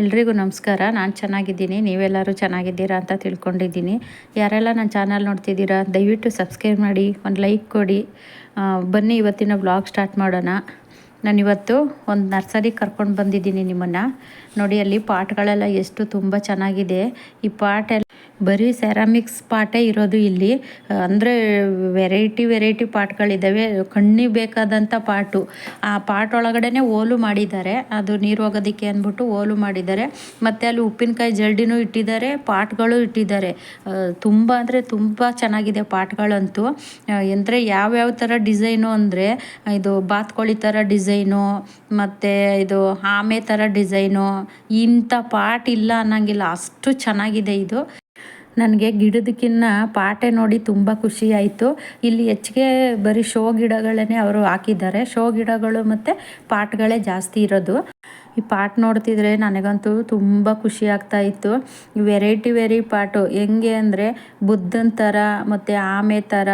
ಎಲ್ರಿಗೂ ನಮಸ್ಕಾರ. ನಾನು ಚೆನ್ನಾಗಿದ್ದೀನಿ. ನೀವೆಲ್ಲರೂ ಚೆನ್ನಾಗಿದ್ದೀರಾ ಅಂತ ತಿಳ್ಕೊಂಡಿದ್ದೀನಿ. ಯಾರೆಲ್ಲ ನನ್ನ ಚಾನಲ್ ನೋಡ್ತಿದ್ದೀರಾ, ದಯವಿಟ್ಟು ಸಬ್ಸ್ಕ್ರೈಬ್ ಮಾಡಿ, ಒಂದು ಲೈಕ್ ಕೊಡಿ. ಬನ್ನಿ, ಇವತ್ತಿನ ಬ್ಲಾಗ್ ಸ್ಟಾರ್ಟ್ ಮಾಡೋಣ. ನಾನಿವತ್ತು ಒಂದು ನರ್ಸರಿ ಕರ್ಕೊಂಡು ಬಂದಿದ್ದೀನಿ ನಿಮ್ಮನ್ನು. ನೋಡಿ, ಅಲ್ಲಿ ಪಾಟ್ಗಳೆಲ್ಲ ಎಷ್ಟು ತುಂಬ ಚೆನ್ನಾಗಿದೆ. ಈ ಪಾಟೆಲ್ಲ ಬರೀ ಸೆರಾಮಿಕ್ಸ್ ಪಾಟೇ ಇರೋದು ಇಲ್ಲಿ. ಅಂದರೆ ವೆರೈಟಿ ವೆರೈಟಿ ಪಾಟ್ಗಳಿದ್ದಾವೆ ಕಣ್ಣಿಗೆ ಬೇಕಾದಂಥ ಪಾಟು. ಆ ಪಾಟ್ ಒಳಗಡೆನೆ ಓಲು ಮಾಡಿದ್ದಾರೆ. ಅದು ನೀರು ಹೋಗೋದಕ್ಕೆ ಅಂದ್ಬಿಟ್ಟು ಓಲು ಮಾಡಿದ್ದಾರೆ. ಮತ್ತು ಅಲ್ಲಿ ಉಪ್ಪಿನಕಾಯಿ ಜಲ್ಡಿನೂ ಇಟ್ಟಿದ್ದಾರೆ, ಪಾಟ್ಗಳು ಇಟ್ಟಿದ್ದಾರೆ. ತುಂಬ ಅಂದರೆ ತುಂಬ ಚೆನ್ನಾಗಿದೆ ಪಾಟ್ಗಳಂತೂ. ಅಂದರೆ ಯಾವ್ಯಾವ ಥರ ಡಿಸೈನು ಅಂದರೆ, ಇದು ಬಾತ್ಕೋಳಿ ಥರ ಡಿಸೈನು, ಮತ್ತು ಇದು ಆಮೆ ಥರ ಡಿಸೈನು, ಇಂಥ ಪಾಟ್ ಇಲ್ಲ ಅನ್ನಂಗಿಲ್ಲ. ಅಷ್ಟು ಚೆನ್ನಾಗಿದೆ ಇದು. ನನಗೆ ಗಿಡದಕ್ಕಿನ್ನ ಪಾಟೆ ನೋಡಿ ತುಂಬ ಖುಷಿ ಆಯಿತು. ಇಲ್ಲಿ ಹೆಚ್ಚಿಗೆ ಬರೀ ಶೋ ಗಿಡಗಳನ್ನೇ ಅವರು ಹಾಕಿದ್ದಾರೆ. ಶೋ ಗಿಡಗಳು ಮತ್ತು ಪಾಟ್ಗಳೇ ಜಾಸ್ತಿ ಇರೋದು. ಈ ಪಾಟ್ ನೋಡ್ತಿದ್ರೆ ನನಗಂತೂ ತುಂಬ ಖುಷಿ ಆಗ್ತಾ ಇತ್ತು. ವೆರೈಟಿ ವೆರೈ ಪಾಟು. ಹೆಂಗೆ ಅಂದರೆ ಬುದ್ಧನ ಥರ ಮತ್ತು ಆಮೆ ಥರ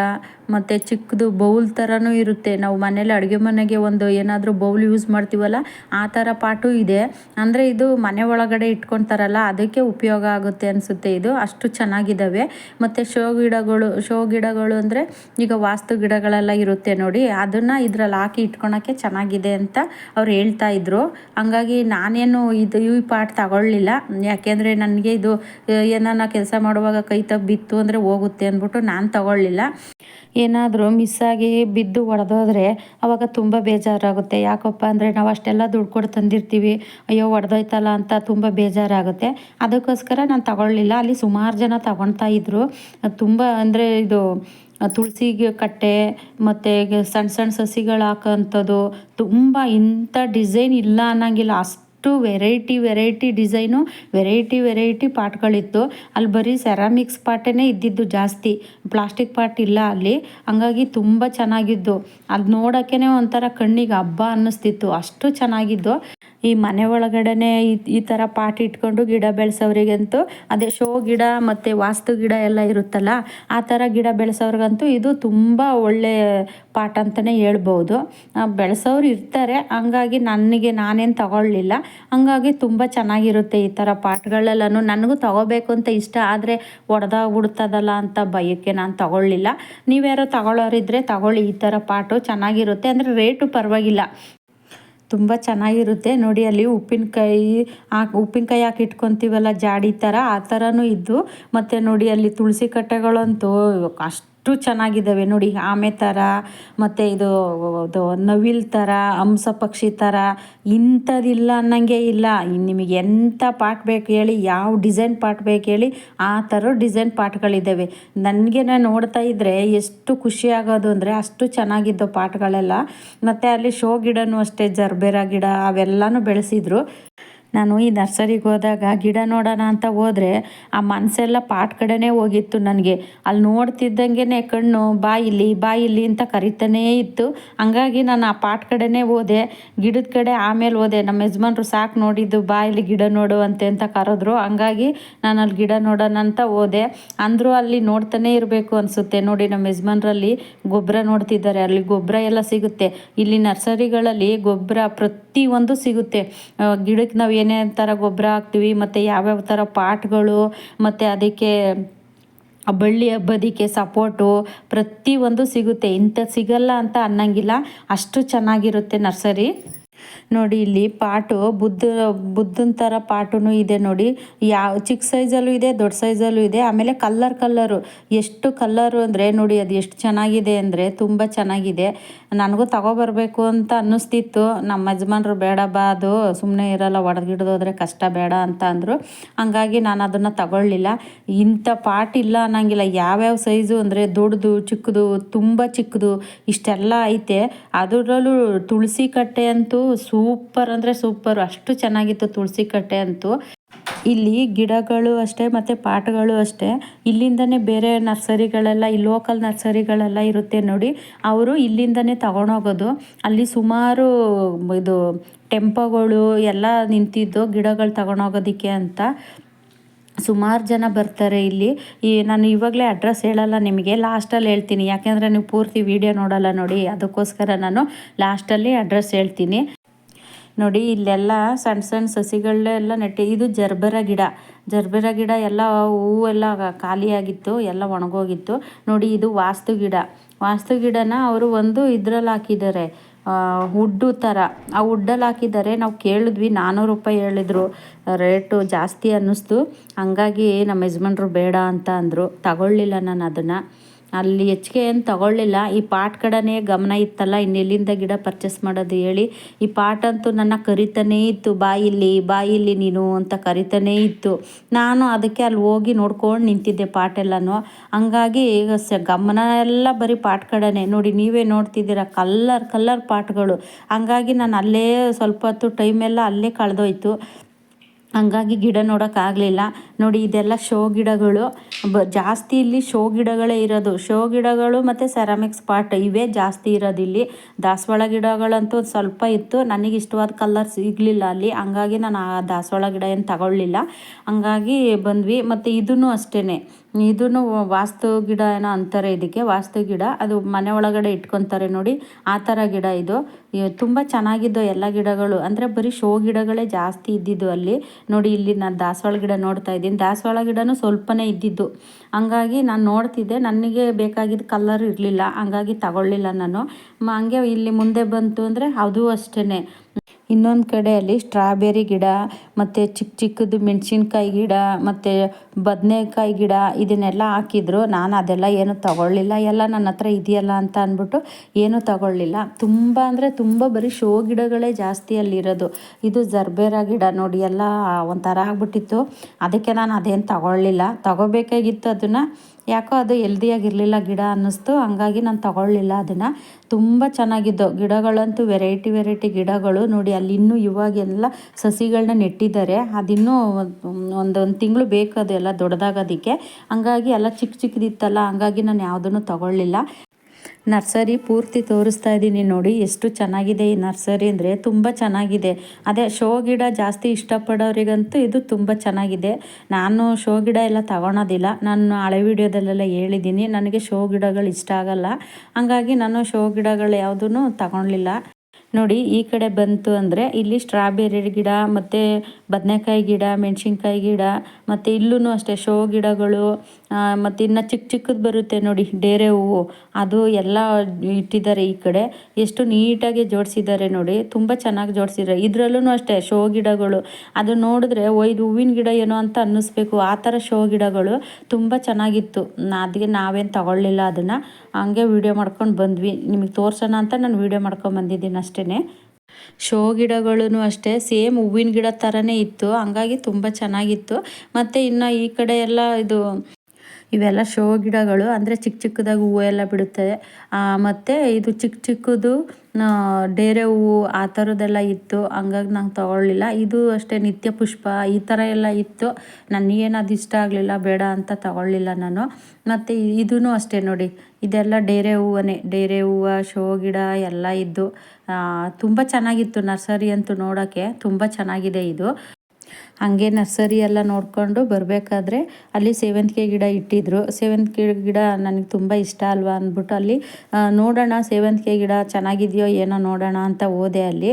ಮತ್ತು ಚಿಕ್ಕದು ಬೌಲ್ ಥರನೂ ಇರುತ್ತೆ. ನಾವು ಮನೇಲಿ ಅಡುಗೆ ಮನೆಗೆ ಒಂದು ಏನಾದರೂ ಬೌಲ್ ಯೂಸ್ ಮಾಡ್ತೀವಲ್ಲ, ಆ ಥರ ಪಾಟು ಇದೆ. ಅಂದರೆ ಇದು ಮನೆ ಒಳಗಡೆ ಇಟ್ಕೊತಾರಲ್ಲ, ಅದಕ್ಕೆ ಉಪಯೋಗ ಆಗುತ್ತೆ ಅನಿಸುತ್ತೆ. ಇದು ಅಷ್ಟು ಚೆನ್ನಾಗಿದ್ದಾವೆ ಮತ್ತು ಶೋ ಗಿಡಗಳು ಶೋ ಗಿಡಗಳು ಅಂದರೆ ಈಗ ವಾಸ್ತು ಗಿಡಗಳೆಲ್ಲ ಇರುತ್ತೆ ನೋಡಿ. ಅದನ್ನು ಇದರಲ್ಲಿ ಹಾಕಿ ಇಟ್ಕೊಳಕ್ಕೆ ಚೆನ್ನಾಗಿದೆ ಅಂತ ಅವ್ರು ಹೇಳ್ತಾ ಇದ್ರು. ಹಂಗಾಗಿ ನಾನೇನು ಇದು ಈ ಪಾಟ್ ತಗೊಳ್ಳಿಲ್ಲ. ಯಾಕೆಂದರೆ ನನಗೆ ಇದು ಏನನ್ನ ಕೆಲಸ ಮಾಡುವಾಗ ಕೈ ತಬ್ಬಿತ್ತು ಅಂದರೆ ಹೋಗುತ್ತೆ ಅಂದ್ಬಿಟ್ಟು ನಾನು ತಗೊಳ್ಳಿಲ್ಲ. ಏನಾದರೂ ಮಿಸ್ಸಾಗಿ ಬಿದ್ದು ಒಡೆದೋದ್ರೆ ಅವಾಗ ತುಂಬ ಬೇಜಾರಾಗುತ್ತೆ. ಯಾಕಪ್ಪ ಅಂದರೆ ನಾವು ಅಷ್ಟೆಲ್ಲ ದುಡ್ಡು ಕೊಟ್ಟು ತಂದಿರ್ತೀವಿ. ಅಯ್ಯೋ ಒಡೆದೋಯ್ತಲ್ಲ ಅಂತ ತುಂಬ ಬೇಜಾರಾಗುತ್ತೆ. ಅದಕ್ಕೋಸ್ಕರ ನಾನು ತಗೊಳ್ಳಿಲ್ಲ. ಅಲ್ಲಿ ಸುಮಾರು ಜನ ತಗೊಳ್ತಾ ಇದ್ರು. ತುಂಬ ಅಂದರೆ ಇದು ತುಳಸಿಗೆ ಕಟ್ಟೆ, ಮತ್ತು ಸಣ್ಣ ಸಣ್ಣ ಸಸಿಗಳು ಹಾಕೋಂಥದ್ದು ತುಂಬ ಇಂಥ ಡಿಸೈನ್ ಇಲ್ಲ ಅನ್ನೋಂಗಿಲ್ಲ. ಅಷ್ಟು variety variety design, variety variety ಪಾಟ್ಗಳಿತ್ತು. ಅಲ್ಲಿ ಬರೀ ಸೆರಾಮಿಕ್ಸ್ ಪಾಟೇ ಇದ್ದಿದ್ದು ಜಾಸ್ತಿ. ಪ್ಲಾಸ್ಟಿಕ್ ಪಾಟ್ ಇಲ್ಲ ಅಲ್ಲಿ. ಹಂಗಾಗಿ ತುಂಬ ಚೆನ್ನಾಗಿದ್ದು. ಅದು ನೋಡೋಕ್ಕೇ ಒಂಥರ ಕಣ್ಣಿಗೆ ಹಬ್ಬ ಅನ್ನಿಸ್ತಿತ್ತು. ಅಷ್ಟು ಚೆನ್ನಾಗಿದ್ದು. ಈ ಮನೆ ಒಳಗಡೆನೆ ಈ ಈ ಥರ ಪಾಟ್ ಇಟ್ಕೊಂಡು ಗಿಡ ಬೆಳೆಸೋರಿಗಂತೂ ಅದೇ ಶೋ ಗಿಡ ಮತ್ತು ವಾಸ್ತು ಗಿಡ ಎಲ್ಲ ಇರುತ್ತಲ್ಲ, ಆ ಥರ ಗಿಡ ಬೆಳೆಸೋರ್ಗಂತೂ ಇದು ತುಂಬ ಒಳ್ಳೆ ಪಾಟ್ ಅಂತಲೇ ಹೇಳ್ಬೋದು. ಬೆಳೆಸೋರು ಇರ್ತಾರೆ, ಹಂಗಾಗಿ ನನಗೆ ನಾನೇನು ತಗೊಳ್ಳಲಿಲ್ಲ ಹಂಗಾಗಿ ತುಂಬ ಚೆನ್ನಾಗಿರುತ್ತೆ ಈ ಥರ ಪಾಟ್ಗಳೆಲ್ಲನೂ. ನನಗೂ ತಗೋಬೇಕು ಅಂತ ಇಷ್ಟ ಆದರೆ ಒಡೆದಾಗ್ಬಿಡ್ತದಲ್ಲ ಅಂತ ಭಯಕ್ಕೆ ನಾನು ತಗೊಳ್ಳಿಲ್ಲ. ನೀವ್ಯಾರೋ ತಗೊಳ್ಳೋರಿದ್ರೆ ತಗೊಳ್ಳಿ ಈ ಥರ ಪಾಟು ಚೆನ್ನಾಗಿರುತ್ತೆ. ಅಂದರೆ ರೇಟು ಪರವಾಗಿಲ್ಲ. ತುಂಬ ಚೆನ್ನಾಗಿರುತ್ತೆ. ನೋಡಿ, ಅಲ್ಲಿ ಉಪ್ಪಿನಕಾಯಿ ಹಾಕಿ ಉಪ್ಪಿನಕಾಯಿ ಹಾಕಿ ಇಟ್ಕೊತೀವಲ್ಲ ಜಾಡಿ ಥರ ಆ ಥರನೂ ಇದ್ದು, ಮತ್ತು ನೋಡಿ, ಅಲ್ಲಿ ತುಳಸಿ ಕಟ್ಟೆಗಳಂತೂ ಅಷ್ಟು ಚೆನ್ನಾಗಿದ್ದಾವೆ. ನೋಡಿ, ಆಮೆ ಥರ ಮತ್ತು ಇದು ಇದು ನವಿಲ್ ಥರ ಹಂಸ ಪಕ್ಷಿ ಥರ ಇಂಥದ್ದಿಲ್ಲ ಅನ್ನಂಗೆ ಇಲ್ಲ. ನಿಮಗೆ ಎಂಥ ಪಾಟ್ ಬೇಕು ಹೇಳಿ, ಯಾವ ಡಿಸೈನ್ ಪಾಟ್ ಬೇಕು ಹೇಳಿ, ಆ ಥರ ಡಿಸೈನ್ ಪಾಟ್ಗಳಿದ್ದಾವೆ ನನಗೆ ನಾನು ನೋಡ್ತಾ ಇದ್ದರೆ ಎಷ್ಟು ಖುಷಿ ಆಗೋದು ಅಂದರೆ ಅಷ್ಟು ಚೆನ್ನಾಗಿದ್ದು ಪಾಟ್ಗಳೆಲ್ಲ ಮತ್ತು ಅಲ್ಲಿ ಶೋ ಗಿಡನೂ ಅಷ್ಟೇ, ಜರ್ಬೇರ ಗಿಡ ಅವೆಲ್ಲನೂ ಬೆಳೆಸಿದ್ರು. ನಾನು ಈ ನರ್ಸರಿಗೆ ಹೋದಾಗ ಗಿಡ ನೋಡೋಣ ಅಂತ ಹೋದರೆ ಆ ಮನಸ್ಸೆಲ್ಲ ಪಾಟ್ ಕಡೆನೇ ಹೋಗಿತ್ತು ನನಗೆ. ಅಲ್ಲಿ ನೋಡ್ತಿದ್ದಂಗೆ ಕಣ್ಣು ಬಾ ಇಲ್ಲಿ ಬಾ ಇಲ್ಲಿ ಅಂತ ಕರಿತಾನೇ ಇತ್ತು. ಹಂಗಾಗಿ ನಾನು ಆ ಪಾಟ್ ಕಡೆನೇ ಹೋದೆ. ಗಿಡದ ಕಡೆ ಆಮೇಲೆ ಹೋದೆ. ನಮ್ಮ ಯಜಮಾನ್ರು ಸಾಕು ನೋಡಿದ್ದು ಬಾ ಇಲ್ಲಿ ಗಿಡ ನೋಡು ಅಂತೆ ಅಂತ ಕರೆದ್ರು. ಹಂಗಾಗಿ ನಾನು ಅಲ್ಲಿ ಗಿಡ ನೋಡೋಣ ಅಂತ ಹೋದೆ. ಅಂದರೂ ಅಲ್ಲಿ ನೋಡ್ತಾನೆ ಇರಬೇಕು ಅನಿಸುತ್ತೆ. ನೋಡಿ ನಮ್ಮ ಯಜಮಾನ್ರಲ್ಲಿ ಗೊಬ್ಬರ ನೋಡ್ತಿದ್ದಾರೆ. ಅಲ್ಲಿ ಗೊಬ್ಬರ ಎಲ್ಲ ಸಿಗುತ್ತೆ. ಇಲ್ಲಿ ನರ್ಸರಿಗಳಲ್ಲಿ ಗೊಬ್ಬರ ಪ್ರತಿಯೊಂದು ಸಿಗುತ್ತೆ. ಗಿಡಕ್ಕೆ ನಾವು ಏನೇ ಥರ ಗೊಬ್ಬರ ಹಾಕ್ತೀವಿ, ಮತ್ತು ಯಾವ್ಯಾವ ಥರ ಪಾಟ್ಗಳು, ಮತ್ತು ಅದಕ್ಕೆ ಬಳ್ಳಿ ಹಬ್ಬದಿಕ್ಕೆ ಸಪೋರ್ಟು ಪ್ರತಿಯೊಂದು ಸಿಗುತ್ತೆ. ಇಂಥ ಸಿಗಲ್ಲ ಅಂತ ಅನ್ನಂಗಿಲ್ಲ. ಅಷ್ಟು ಚೆನ್ನಾಗಿರುತ್ತೆ ನರ್ಸರಿ. ನೋಡಿ, ಇಲ್ಲಿ ಪಾಟು ಬುದ್ಧ, ಬುದ್ಧನ ಥರ ಪಾಟು ಇದೆ ನೋಡಿ. ಯಾವ ಚಿಕ್ಕ ಸೈಜಲ್ಲೂ ಇದೆ, ದೊಡ್ಡ ಸೈಜಲ್ಲೂ ಇದೆ. ಆಮೇಲೆ ಕಲ್ಲರ್ ಕಲ್ಲರು. ಎಷ್ಟು ಕಲ್ಲರು ಅಂದರೆ ನೋಡಿ, ಅದು ಎಷ್ಟು ಚೆನ್ನಾಗಿದೆ ಅಂದರೆ ತುಂಬ ಚೆನ್ನಾಗಿದೆ. ನನಗೂ ತಗೊಬರ್ಬೇಕು ಅಂತ ಅನ್ನಿಸ್ತಿತ್ತು. ನಮ್ಮ ಯಜಮಾನ್ರು ಬೇಡ ಬಾ ಅದು ಸುಮ್ಮನೆ ಇರಲ್ಲ ಒಡೆದ್ಗಿಡ್ದೋದ್ರೆ ಕಷ್ಟ ಬೇಡ ಅಂತ ಅಂದರು. ಹಂಗಾಗಿ ನಾನು ಅದನ್ನು ತಗೊಳ್ಳಿಲ್ಲ. ಇಂಥ ಪಾಟ್ ಇಲ್ಲ ಅನ್ನಂಗಿಲ್ಲ. ಯಾವ್ಯಾವ ಸೈಜು ಅಂದರೆ ದೊಡ್ಡದು, ಚಿಕ್ಕದು, ತುಂಬ ಚಿಕ್ಕದು, ಇಷ್ಟೆಲ್ಲ ಐತೆ. ಅದರಲ್ಲೂ ತುಳಸಿ ಕಟ್ಟೆ ಅಂತೂ ಸೂಪರ್ ಅಂದರೆ ಸೂಪರು. ಅಷ್ಟು ಚೆನ್ನಾಗಿತ್ತು ತುಳಸಿ ಕಟ್ಟೆ ಅಂತೂ. ಇಲ್ಲಿ ಗಿಡಗಳು ಅಷ್ಟೇ ಮತ್ತು ಪಾಟ್ಗಳು ಅಷ್ಟೇ. ಇಲ್ಲಿಂದನೇ ಬೇರೆ ನರ್ಸರಿಗಳೆಲ್ಲ, ಈ ಲೋಕಲ್ ನರ್ಸರಿಗಳೆಲ್ಲ ಇರುತ್ತೆ ನೋಡಿ. ಅವರು ಇಲ್ಲಿಂದನೇ ತಗೊಂಡೋಗೋದು. ಅಲ್ಲಿ ಸುಮಾರು ಇದು ಟೆಂಪೋಗಳು ಎಲ್ಲ ನಿಂತಿದ್ದು ಗಿಡಗಳು ತಗೊಂಡೋಗೋದಕ್ಕೆ ಅಂತ. ಸುಮಾರು ಜನ ಬರ್ತಾರೆ ಇಲ್ಲಿ. ಈ ನಾನು ಇವಾಗಲೇ ಅಡ್ರೆಸ್ ಹೇಳಲ್ಲ ನಿಮಗೆ ಲಾಸ್ಟಲ್ಲಿ ಹೇಳ್ತೀನಿ. ಯಾಕೆಂದರೆ ನೀವು ಪೂರ್ತಿ ವಿಡಿಯೋ ನೋಡಲ್ಲ ನೋಡಿ. ಅದಕ್ಕೋಸ್ಕರ ನಾನು ಲಾಸ್ಟಲ್ಲಿ ಅಡ್ರೆಸ್ ಹೇಳ್ತೀನಿ. ನೋಡಿ, ಇಲ್ಲೆಲ್ಲ ಸಣ್ಣ ಸಣ್ಣ ಸಸಿಗಳೆಲ್ಲ ನೆಟ್ಟಿ, ಇದು ಜರ್ಬರ ಗಿಡ. ಜರ್ಬರ ಗಿಡ ಎಲ್ಲ ಹೂವೆಲ್ಲ ಖಾಲಿಯಾಗಿತ್ತು, ಎಲ್ಲ ಒಣಗೋಗಿತ್ತು. ನೋಡಿ, ಇದು ವಾಸ್ತು ಗಿಡ. ವಾಸ್ತು ಗಿಡನ ಅವರು ಒಂದು ಇದ್ರಲ್ಲಿ ಹಾಕಿದ್ದಾರೆ. ಹುಡ್ಡು ಥರ ಆ ಹುಡ್ಡಲ್ಲಿ ಹಾಕಿದ್ದಾರೆ, ನಾವು ಕೇಳಿದ್ವಿ ನಾನ್ನೂರು ರೂಪಾಯಿ ಹೇಳಿದ್ರು. ರೇಟು ಜಾಸ್ತಿ ಅನ್ನಿಸ್ತು. ಹಂಗಾಗಿ ನಮ್ಮ ಯಜಮಾನ್ರು ಬೇಡ ಅಂತ ಅಂದರು. ತಗೊಳ್ಳಿಲ್ಲ ನಾನು ಅದನ್ನು. ಅಲ್ಲಿ ಹೆಚ್ಚಿಗೆ ಏನು ತಗೊಳ್ಳಿಲ್ಲ. ಈ ಪಾಟ್ ಕಡೆನೇ ಗಮನ ಇತ್ತಲ್ಲ ಇನ್ನೆಲ್ಲಿಂದ ಗಿಡ ಪರ್ಚೇಸ್ ಮಾಡೋದು ಹೇಳಿ. ಈ ಪಾಟ್ ಅಂತೂ ನನ್ನ ಕರಿತಾನೇ ಇತ್ತು. ಬಾಯಿಲ್ಲಿ ಬಾಯಿಲ್ಲಿ ನೀನು ಅಂತ ಕರಿತಾನೇ ಇತ್ತು. ನಾನು ಅದಕ್ಕೆ ಅಲ್ಲಿ ಹೋಗಿ ನೋಡ್ಕೊಂಡು ನಿಂತಿದ್ದೆ ಪಾಟೆಲ್ಲನೂ. ಹಂಗಾಗಿ ಈಗ ಸ ಗಮನ ಎಲ್ಲ ಬರೀ ಪಾಟ್ ಕಡೆನೇ. ನೋಡಿ, ನೀವೇ ನೋಡ್ತಿದ್ದೀರ, ಕಲ್ಲರ್ ಕಲ್ಲರ್ ಪಾಟ್ಗಳು. ಹಂಗಾಗಿ ನಾನು ಅಲ್ಲೇ ಸ್ವಲ್ಪ ಹೊತ್ತು ಟೈಮೆಲ್ಲ ಅಲ್ಲೇ ಕಳೆದೋಯ್ತು. ಹಂಗಾಗಿ ಗಿಡ ನೋಡೋಕ್ಕಾಗಲಿಲ್ಲ ನೋಡಿ, ಇದೆಲ್ಲ ಶೋ ಗಿಡಗಳು. ಬ, ಜಾಸ್ತಿ ಇಲ್ಲಿ ಶೋ ಗಿಡಗಳೇ ಇರೋದು. ಶೋ ಗಿಡಗಳು ಮತ್ತು ಸೆರಾಮಿಕ್ಸ್ ಪಾಟ್ ಇವೇ ಜಾಸ್ತಿ ಇರೋದು ಇಲ್ಲಿ. ದಾಸವಾಳ ಗಿಡಗಳಂತೂ ಸ್ವಲ್ಪ ಇತ್ತು. ನನಗೆ ಇಷ್ಟವಾದ ಕಲರ್ ಸಿಗಲಿಲ್ಲ ಅಲ್ಲಿ. ಹಂಗಾಗಿ ನಾನು ಆ ದಾಸವಾಳ ಗಿಡ ಏನು ತಗೊಳ್ಳಿಲ್ಲ. ಹಂಗಾಗಿ ಬಂದ್ವಿ. ಮತ್ತು ಇದೂ ಅಷ್ಟೇ ಇದೂ ವಾಸ್ತು ಗಿಡ ಏನೋ ಅಂತಾರೆ ಇದಕ್ಕೆ, ವಾಸ್ತು ಗಿಡ. ಅದು ಮನೆ ಒಳಗಡೆ ಇಟ್ಕೊತಾರೆ ನೋಡಿ, ಆ ಥರ ಗಿಡ ಇದು. ತುಂಬ ಚೆನ್ನಾಗಿದ್ದು ಎಲ್ಲ ಗಿಡಗಳು. ಅಂದರೆ ಬರೀ ಶೋ ಗಿಡಗಳೇ ಜಾಸ್ತಿ ಇದ್ದಿದ್ದು ಅಲ್ಲಿ. ನೋಡಿ, ಇಲ್ಲಿ ನಾನು ದಾಸವಾಳ ಗಿಡ ನೋಡ್ತಾ ಇದ್ದೀನಿ. ದಾಸವಾಳ ಗಿಡನೂ ಸ್ವಲ್ಪನೇ ಇದ್ದಿದ್ದು. ಹಂಗಾಗಿ ನಾನು ನೋಡ್ತಿದ್ದೆ. ನನಗೆ ಬೇಕಾಗಿದ್ದ ಕಲರ್ ಇರಲಿಲ್ಲ. ಹಂಗಾಗಿ ತಗೊಳ್ಳಿಲ್ಲ ನಾನು. ಹಂಗೆ ಇಲ್ಲಿ ಮುಂದೆ ಬಂತು ಅಂದರೆ, ಅದು ಅಷ್ಟೇ ಇನ್ನೊಂದು ಕಡೆಯಲ್ಲಿ ಸ್ಟ್ರಾಬೆರಿ ಗಿಡ, ಮತ್ತು ಚಿಕ್ಕ ಚಿಕ್ಕದು ಮೆಣಸಿನ್ಕಾಯಿ ಗಿಡ, ಮತ್ತು ಬದನೆಕಾಯಿ ಗಿಡ ಇದನ್ನೆಲ್ಲ ಹಾಕಿದ್ರು. ನಾನು ಅದೆಲ್ಲ ಏನು ತಗೊಳ್ಳಿಲ್ಲ. ಎಲ್ಲ ನನ್ನ ಹತ್ರ ಇದೆಯಲ್ಲ ಅಂತ ಅಂದ್ಬಿಟ್ಟು ಏನೂ ತಗೊಳ್ಳಿಲ್ಲ. ತುಂಬ ಅಂದರೆ ತುಂಬ ಬರೀ ಶೋ ಗಿಡಗಳೇ ಜಾಸ್ತಿ ಅಲ್ಲಿರೋದು ಇದು ಜರ್ಬೇರ ಗಿಡ ನೋಡಿ ಎಲ್ಲ ಒಂಥರ ಆಗ್ಬಿಟ್ಟಿತ್ತು. ಅದಕ್ಕೆ ನಾನು ಅದೇನು ತಗೊಳ್ಳಿಲ್ಲ. ತಗೋಬೇಕಾಗಿತ್ತು ಅದನ್ನು. ಯಾಕೋ ಅದು ಹೆಲ್ದಿಯಾಗಿರಲಿಲ್ಲ ಗಿಡ ಅನ್ನಿಸ್ತು. ಹಂಗಾಗಿ ನಾನು ತಗೊಳ್ಳಿಲ್ಲ ಅದನ್ನು. ತುಂಬ ಚೆನ್ನಾಗಿದ್ದು ಗಿಡಗಳಂತೂ ವೆರೈಟಿ ವೆರೈಟಿ ಗಿಡಗಳು ನೋಡಿ, ಅಲ್ಲಿ ಇನ್ನೂ ಇವಾಗೆಲ್ಲ ಸಸಿಗಳನ್ನ ನೆಟ್ಟಿದ್ದಾರೆ. ಅದಿನ್ನೂ ಒಂದೊಂದು ತಿಂಗಳು ಬೇಕು ಅದೆಲ್ಲ ದೊಡ್ಡದಾಗೋದಕ್ಕೆ. ಹಂಗಾಗಿ ಎಲ್ಲ ಚಿಕ್ಕ ಚಿಕ್ಕದಿತ್ತಲ್ಲ, ಹಂಗಾಗಿ ನಾನು ಯಾವುದನ್ನು ತಗೊಳ್ಳಿಲ್ಲ. ನರ್ಸರಿ ಪೂರ್ತಿ ತೋರಿಸ್ತಾ ಇದ್ದೀನಿ ನೋಡಿ, ಎಷ್ಟು ಚೆನ್ನಾಗಿದೆ ಈ ನರ್ಸರಿ ಅಂದರೆ, ತುಂಬ ಚೆನ್ನಾಗಿದೆ. ಅದೇ, ಶೋ ಗಿಡ ಜಾಸ್ತಿ ಇಷ್ಟಪಡೋರಿಗಂತೂ ಇದು ತುಂಬ ಚೆನ್ನಾಗಿದೆ. ನಾನು ಶೋ ಗಿಡ ಎಲ್ಲ ತಗೊಳೋದಿಲ್ಲ. ನಾನು ಹಳೆ ವಿಡಿಯೋದಲ್ಲೆಲ್ಲ ಹೇಳಿದ್ದೀನಿ, ನನಗೆ ಶೋ ಗಿಡಗಳು ಇಷ್ಟ ಆಗಲ್ಲ. ಹಂಗಾಗಿ ನಾನು ಶೋ ಗಿಡಗಳು ಯಾವುದೂ ತಗೊಳ್ಳಿಲ್ಲ. ನೋಡಿ, ಈ ಕಡೆ ಬಂತು ಅಂದರೆ ಇಲ್ಲಿ ಸ್ಟ್ರಾಬೆರಿ ಗಿಡ, ಮತ್ತು ಬದನೆಕಾಯಿ ಗಿಡ, ಮೆಣಸಿನ್ಕಾಯಿ ಗಿಡ, ಮತ್ತು ಇಲ್ಲೂ ಅಷ್ಟೇ ಶೋ ಗಿಡಗಳು ಮತ್ತು ಇನ್ನು ಚಿಕ್ಕ ಚಿಕ್ಕದು ಬರುತ್ತೆ ನೋಡಿ, ಡೇರೆ ಹೂವು. ಅದು ಎಲ್ಲ ಇಟ್ಟಿದ್ದಾರೆ ಈ ಕಡೆ. ಎಷ್ಟು ನೀಟಾಗಿ ಜೋಡಿಸಿದ್ದಾರೆ ನೋಡಿ, ತುಂಬ ಚೆನ್ನಾಗಿ ಜೋಡಿಸಿದ್ದಾರೆ. ಇದರಲ್ಲೂ ಅಷ್ಟೇ ಶೋ ಗಿಡಗಳು. ಅದು ನೋಡಿದ್ರೆ ಒಯ್ದು ಹೂವಿನ ಗಿಡ ಏನೋ ಅಂತ ಅನ್ನಿಸ್ಬೇಕು. ಆ ಥರ ಶೋ ಗಿಡಗಳು ತುಂಬ ಚೆನ್ನಾಗಿತ್ತು. ಅದಕ್ಕೆ ನಾವೇನು ತಗೊಳ್ಳಿಲ್ಲ ಅದನ್ನು. ಹಂಗೆ ವೀಡಿಯೋ ಮಾಡ್ಕೊಂಡು ಬಂದ್ವಿ. ನಿಮಗೆ ತೋರಿಸೋಣ ಅಂತ ನಾನು ವೀಡಿಯೋ ಮಾಡ್ಕೊಂಡು ಬಂದಿದ್ದೀನಿ ಅಷ್ಟೇ. ಶೋ ಗಿಡಗಳೂ ಅಷ್ಟೇ, ಸೇಮ್ ಹೂವಿನ ಗಿಡ ಥರನೇ ಇತ್ತು. ಹಂಗಾಗಿ ತುಂಬ ಚೆನ್ನಾಗಿತ್ತು. ಮತ್ತು ಇನ್ನು ಈ ಕಡೆ ಎಲ್ಲ ಇದು ಇವೆಲ್ಲ ಶೋ ಗಿಡಗಳು ಅಂದರೆ ಚಿಕ್ಕ ಚಿಕ್ಕದಾಗಿ ಹೂವು ಎಲ್ಲ ಬಿಡುತ್ತೆ ಮತ್ತು ಇದು ಚಿಕ್ಕ ಚಿಕ್ಕದು ಡೇರೆ ಹೂವು ಆ ಥರದ್ದೆಲ್ಲ ಇತ್ತು. ಹಂಗಾಗಿ ನಾನು ತೊಗೊಳ್ಳಿಲ್ಲ. ಇದು ಅಷ್ಟೇ ನಿತ್ಯ ಪುಷ್ಪ, ಈ ಥರ ಎಲ್ಲ ಇತ್ತು. ನನಗೇನು ಅದು ಇಷ್ಟ ಆಗಲಿಲ್ಲ, ಬೇಡ ಅಂತ ತಗೊಳ್ಳಿಲ್ಲ ನಾನು. ಮತ್ತು ಇದೂ ಅಷ್ಟೇ ನೋಡಿ. ಇದೆಲ್ಲ ಡೇರೆ ಹೂವನೇ. ಡೇರೆ ಹೂವು, ಶೋ ಗಿಡ ಎಲ್ಲ ಇದ್ದು ತುಂಬ ಚೆನ್ನಾಗಿತ್ತು ನರ್ಸರಿ ಅಂತೂ ನೋಡೋಕ್ಕೆ. ತುಂಬ ಚೆನ್ನಾಗಿದೆ ಇದು. ಹಾಗೆ ನರ್ಸರಿ ಎಲ್ಲ ನೋಡಿಕೊಂಡು ಬರಬೇಕಾದ್ರೆ ಅಲ್ಲಿ ಸೇವಂತಿಗೆ ಗಿಡ ಇಟ್ಟಿದ್ರು. ಸೇವಂತಿಗೆ ಗಿಡ ನನಗೆ ತುಂಬ ಇಷ್ಟ ಅಲ್ವಾ ಅಂದ್ಬಿಟ್ಟು ಅಲ್ಲಿ ನೋಡೋಣ ಸೇವಂತಿಗೆ ಗಿಡ ಚೆನ್ನಾಗಿದೆಯೋ ಏನೋ ನೋಡೋಣ ಅಂತ ಹೋದೆ ಅಲ್ಲಿ.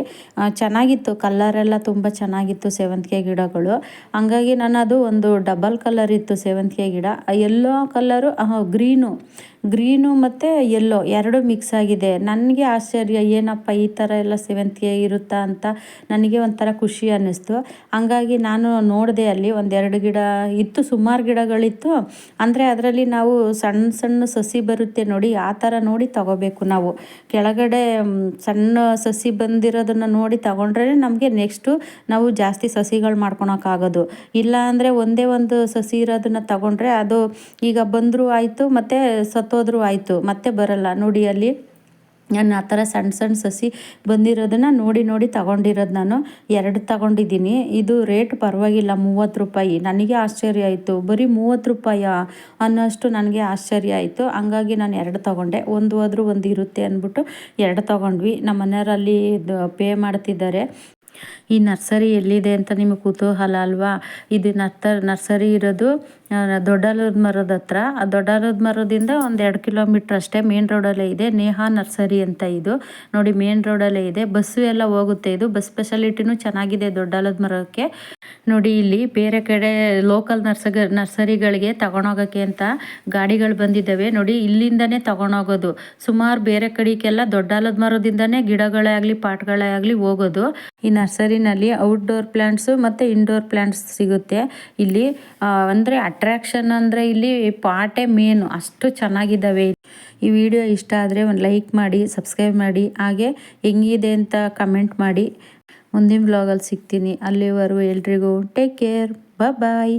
ಚೆನ್ನಾಗಿತ್ತು, ಕಲ್ಲರೆಲ್ಲ ತುಂಬ ಚೆನ್ನಾಗಿತ್ತು ಸೇವಂತಿಗೆ ಗಿಡಗಳು. ಹಂಗಾಗಿ ನಾನು ಅದು ಒಂದು ಡಬಲ್ ಕಲರ್ ಇತ್ತು ಸೇವಂತಿಗೆ ಗಿಡ. Yellow colour green. ಗ್ರೀನು ಮತ್ತು ಎಲ್ಲೋ, ಎರಡು ಮಿಕ್ಸ್ ಆಗಿದೆ. ನನಗೆ ಆಶ್ಚರ್ಯ, ಏನಪ್ಪ ಈ ಥರ ಎಲ್ಲ ಸೇವಂತಿಗೆ ಇರುತ್ತಾ ಅಂತ ನನಗೆ ಒಂಥರ ಖುಷಿ ಅನ್ನಿಸ್ತು. ಹಂಗಾಗಿ ನಾನು ನೋಡಿದೆ ಅಲ್ಲಿ ಒಂದೆರಡು ಗಿಡ ಇತ್ತು, ಸುಮಾರು ಗಿಡಗಳಿತ್ತು. ಅಂದರೆ ಅದರಲ್ಲಿ ನಾವು ಸಣ್ಣ ಸಣ್ಣ ಸಸಿ ಬರುತ್ತೆ ನೋಡಿ, ಆ ಥರ ನೋಡಿ ತಗೋಬೇಕು ನಾವು. ಕೆಳಗಡೆ ಸಣ್ಣ ಸಸಿ ಬಂದಿರೋದನ್ನು ನೋಡಿ ತಗೊಂಡ್ರೆ ನಮಗೆ ನೆಕ್ಸ್ಟು ನಾವು ಜಾಸ್ತಿ ಸಸಿಗಳು ಮಾಡ್ಕೊಳಕ್ಕಾಗೋದು. ಇಲ್ಲ ಅಂದರೆ ಒಂದೇ ಒಂದು ಸಸಿ ಇರೋದನ್ನು ತಗೊಂಡ್ರೆ ಅದು ಈಗ ಬಂದರೂ ಆಯಿತು, ಮತ್ತು ಸತ್ತೋದ್ರೂ ಆಯಿತು, ಮತ್ತೆ ಬರಲ್ಲ. ನೋಡಿ ಅಲ್ಲಿ ನಾನು ಆ ಥರ ಸಣ್ಣ ಸಣ್ಣ ಸಸಿ ಬಂದಿರೋದನ್ನು ನೋಡಿ ನೋಡಿ ತಗೊಂಡಿರೋದು ನಾನು. ಎರಡು ತಗೊಂಡಿದ್ದೀನಿ. ಇದು ರೇಟ್ ಪರವಾಗಿಲ್ಲ, ಮೂವತ್ತು ರೂಪಾಯಿ. ನನಗೆ ಆಶ್ಚರ್ಯ ಆಯಿತು. ಬರೀ ಮೂವತ್ತು ರೂಪಾಯ ಅನ್ನೋಷ್ಟು ನನಗೆ ಆಶ್ಚರ್ಯ ಆಯಿತು. ಹಂಗಾಗಿ ನಾನು ಎರಡು ತಗೊಂಡೆ. ಒಂದು ಹೋದ್ರೂ ಒಂದು ಇರುತ್ತೆ ಅಂದ್ಬಿಟ್ಟು ಎರಡು ತಗೊಂಡ್ವಿ. ನಮ್ಮ ಮನೆಯವರಲ್ಲಿ ಪೇ ಮಾಡ್ತಿದ್ದಾರೆ. ಈ ನರ್ಸರಿ ಎಲ್ಲಿದೆ ಅಂತ ನಿಮಗೆ ಕುತೂಹಲ ಅಲ್ವಾ? ಇದು ನರ್ತರ್ ನರ್ಸರಿ ಇರೋದು ದೊಡ್ಡಲದ ಮರದ ಹತ್ರ. ಆ ದೊಡ್ಡಲದ ಮರದಿಂದ ಒಂದು ಎರಡು ಕಿಲೋಮೀಟ್ರ್ ಅಷ್ಟೇ ಮೇನ್ ರೋಡಲ್ಲೇ ಇದೆ. ನೇಹಾ ನರ್ಸರಿ ಅಂತ ಇದು. ನೋಡಿ, ಮೇನ್ ರೋಡಲ್ಲೇ ಇದೆ. ಬಸ್ಸು ಎಲ್ಲ ಹೋಗುತ್ತೆ. ಇದು ಬಸ್ ಫೆಸಿಲಿಟಿನೂ ಚೆನ್ನಾಗಿದೆ ದೊಡ್ಡಲದ ಮರಕ್ಕೆ. ನೋಡಿ ಇಲ್ಲಿ ಬೇರೆ ಕಡೆ ಲೋಕಲ್ ನರ್ಸಗ, ನರ್ಸರಿಗಳಿಗೆ ತಗೊಂಡೋಗೋಕ್ಕೆ ಅಂತ ಗಾಡಿಗಳು ಬಂದಿದ್ದಾವೆ. ನೋಡಿ ಇಲ್ಲಿಂದನೇ ತಗೊಂಡೋಗೋದು. ಸುಮಾರು ಬೇರೆ ಕಡೆಗೆಲ್ಲ ದೊಡ್ಡಲದ ಮರದಿಂದನೇ ಗಿಡಗಳೇ ಆಗಲಿ, ಪಾಟ್ಗಳೇ ಆಗಲಿ ಹೋಗೋದು. ಈ ನರ್ಸರಿನಲ್ಲಿ ಔಟ್ಡೋರ್ ಪ್ಲ್ಯಾಂಟ್ಸು ಮತ್ತು ಇಂಡೋರ್ ಪ್ಲ್ಯಾಂಟ್ಸ್ ಸಿಗುತ್ತೆ. ಇಲ್ಲಿ ಅಂದರೆ ಅಟ್ರ್ಯಾಕ್ಷನ್ ಅಂದರೆ ಇಲ್ಲಿ ಪಾಟೆ ಮೇನು ಅಷ್ಟು ಚೆನ್ನಾಗಿದ್ದಾವೆ. ಈ ವಿಡಿಯೋ ಇಷ್ಟ ಆದರೆ ಒಂದು ಲೈಕ್ ಮಾಡಿ ಸಬ್ಸ್ಕ್ರೈಬ್ ಮಾಡಿ. ಹಾಗೆ ಹೆಂಗಿದೆ ಅಂತ ಕಮೆಂಟ್ ಮಾಡಿ. ಮುಂದಿನ ಬ್ಲಾಗಲ್ಲಿ ಸಿಗ್ತೀನಿ. ಅಲ್ಲಿವರೆಗೂ ಎಲ್ರಿಗೂ ಟೇಕ್ ಕೇರ್ ಬಾಯ್